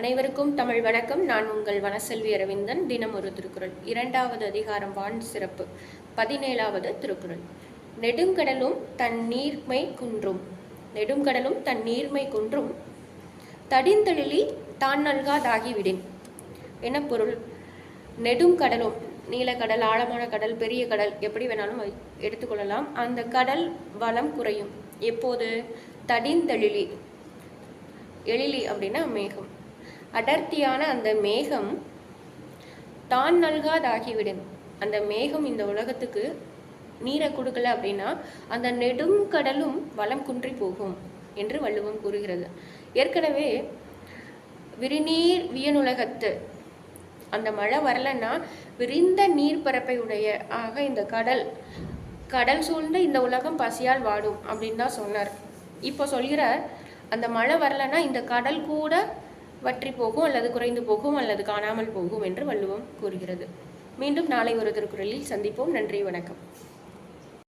அனைவருக்கும் தமிழ் வணக்கம். நான் உங்கள் வனசெல்வி அரவிந்தன். தினம் ஒரு திருக்குறள். இரண்டாவது அதிகாரம் வான் சிறப்பு. பதினேழாவது திருக்குறள். நெடுங்கடலும் தன் நீர்மை குன்றும். நெடுங்கடலும் தன் நீர்மை குன்றும். தடிந்தெழிலி தான் நல்காதாகிவிடின். என பொருள்? நெடுங்கடலும் நீலக்கடல் ஆழமான கடல் பெரிய கடல் எப்படி வேணாலும் எடுத்துக்கொள்ளலாம். அந்த கடல் வளம் குறையும். எப்போது? தடிந்தெழிலி. எழிலி அப்படின்னா மேகம். அடர்த்தியான அந்த மேகம் தான் நல்காதாகிவிடும். அந்த மேகம் இந்த உலகத்துக்கு நீரை கொடுக்கல அப்படின்னா அந்த நெடும் கடலும் வளம் குன்றி போகும் என்று வள்ளுவம் கூறுகிறது. ஏற்கனவே விரிநீர் வியனுலகத்து அந்த மழை வரலன்னா விரிந்த நீர்ப்பரப்பை உடைய ஆக இந்த கடல் கடல் சூழ்ந்த இந்த உலகம் பசியால் வாடும் அப்படின்னு தான் சொன்னார். இப்போ சொல்கிறார் அந்த மழை வரலன்னா இந்த கடல் கூட வற்றி போகும் அல்லது குறைந்து போகும் அல்லது காணாமல் போகும் என்று வள்ளுவம் கூறுகிறது. மீண்டும் நாளை ஒரு திருக்குறளில் சந்திப்போம். நன்றி வணக்கம்.